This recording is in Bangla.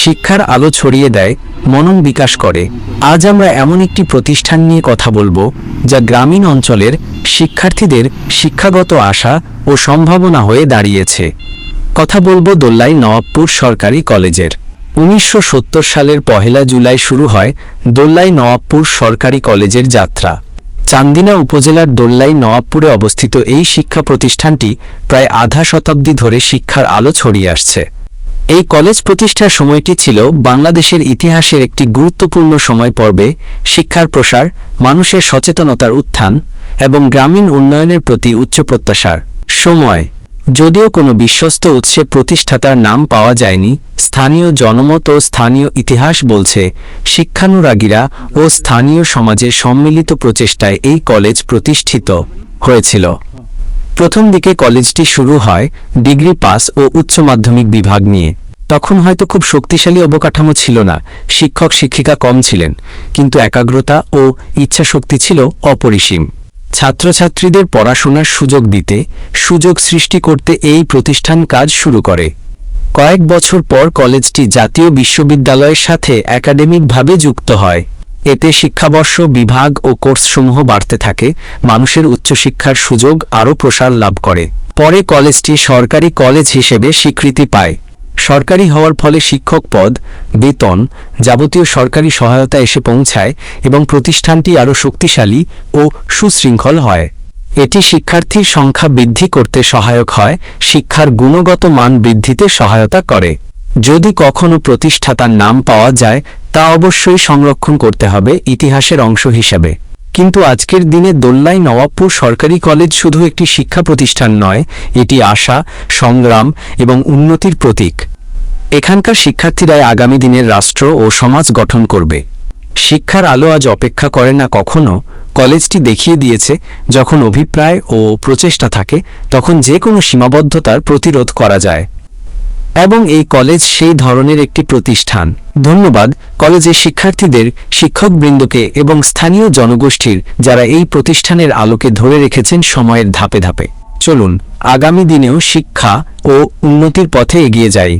শিক্ষার আলো ছড়িয়ে দেয়, মনন বিকাশ করে। আজ আমরা এমন একটি প্রতিষ্ঠান নিয়ে কথা বলব, যা গ্রামীণ অঞ্চলের শিক্ষার্থীদের শিক্ষাগত আশা ও সম্ভাবনা হয়ে দাঁড়িয়েছে। কথা বলব দোল্লাই নবাবপুর সরকারি কলেজের। উনিশশো সত্তর সালের পহেলা জুলাই শুরু হয় দোল্লাই নবাবপুর সরকারি কলেজের যাত্রা। চান্দিনা উপজেলার দোল্লাই নওয়াবপুরে অবস্থিত এই শিক্ষা প্রতিষ্ঠানটি প্রায় আধা শতাব্দী ধরে শিক্ষার আলো ছড়িয়ে আসছে। এই কলেজ প্রতিষ্ঠার সময়টি ছিল বাংলাদেশের ইতিহাসের একটি গুরুত্বপূর্ণ সময় পর্বে শিক্ষার প্রসার, মানুষের সচেতনতার উত্থান এবং গ্রামীণ উন্নয়নের প্রতি উচ্চ প্রত্যাশার সময়। যদিও কোনো বিশ্বস্ত উৎসে প্রতিষ্ঠাতার নাম পাওয়া যায়নি, স্থানীয় জনমত ও স্থানীয় ইতিহাস বলছে শিক্ষানুরাগীরা ও স্থানীয় সমাজের সম্মিলিত প্রচেষ্টায় এই কলেজ প্রতিষ্ঠিত হয়েছিল। প্রথম দিকে কলেজটি শুরু হয় ডিগ্রি পাস ও উচ্চ মাধ্যমিক বিভাগ নিয়ে। তখন হয়তো খুব শক্তিশালী অবকাঠামো ছিল না, শিক্ষক শিক্ষিকা কম ছিলেন, কিন্তু একাগ্রতা ও ইচ্ছাশক্তি ছিল অপরিসীম। ছাত্রছাত্রীদের পড়াশোনার সুযোগ দিতে, সুযোগ সৃষ্টি করতে এই প্রতিষ্ঠান কাজ শুরু করে। কয়েক বছর পর কলেজটি জাতীয় বিশ্ববিদ্যালয়ের সাথে একাডেমিকভাবে যুক্ত হয়। এতে শিক্ষাবর্ষ, বিভাগ ও কোর্সসমূহ বাড়তে থাকে, মানুষের উচ্চশিক্ষার সুযোগ আরও প্রসার লাভ করে। পরে কলেজটি সরকারি কলেজ হিসেবে স্বীকৃতি পায়। সরকারি হওয়ার ফলে শিক্ষক পদ, বেতন, যাবতীয় সরকারি সহায়তা এসে পৌঁছায় এবং প্রতিষ্ঠানটি আরও শক্তিশালী ও সুশৃঙ্খল হয়। এটি শিক্ষার্থীর সংখ্যা বৃদ্ধি করতে সহায়ক হয়, শিক্ষার গুণগত মান বৃদ্ধিতে সহায়তা করে। যদি কখনো প্রতিষ্ঠাতার নাম পাওয়া যায়, তা অবশ্যই সংরক্ষণ করতে হবে ইতিহাসের অংশ হিসেবে। কিন্তু আজকের দিনে দোল্লাই নবাবপুর সরকারি কলেজ শুধু একটি শিক্ষা প্রতিষ্ঠান নয়, এটি আশা, সংগ্রাম এবং উন্নতির প্রতীক। এখানকার শিক্ষার্থীরাই আগামী দিনের রাষ্ট্র ও সমাজ গঠন করবে। শিক্ষার আলো আজ অপেক্ষা করে না কখনো, কলেজটি দেখিয়ে দিয়েছে, যখন অভিপ্রায় ও প্রচেষ্টা থাকে, তখন যে কোনো সীমাবদ্ধতার প্রতিরোধ করা যায়। এবং এই কলেজ সেই ধরনের একটি প্রতিষ্ঠান। ধন্যবাদ, কলেজের শিক্ষার্থীদের, শিক্ষকবৃন্দকে এবং স্থানীয় জনগোষ্ঠীর যারা এই প্রতিষ্ঠানের আলোকে ধরে রেখেছেন সময়ের ধাপে ধাপে। চলুন, আগামী দিনেও শিক্ষা ও উন্নতির পথে এগিয়ে যাই।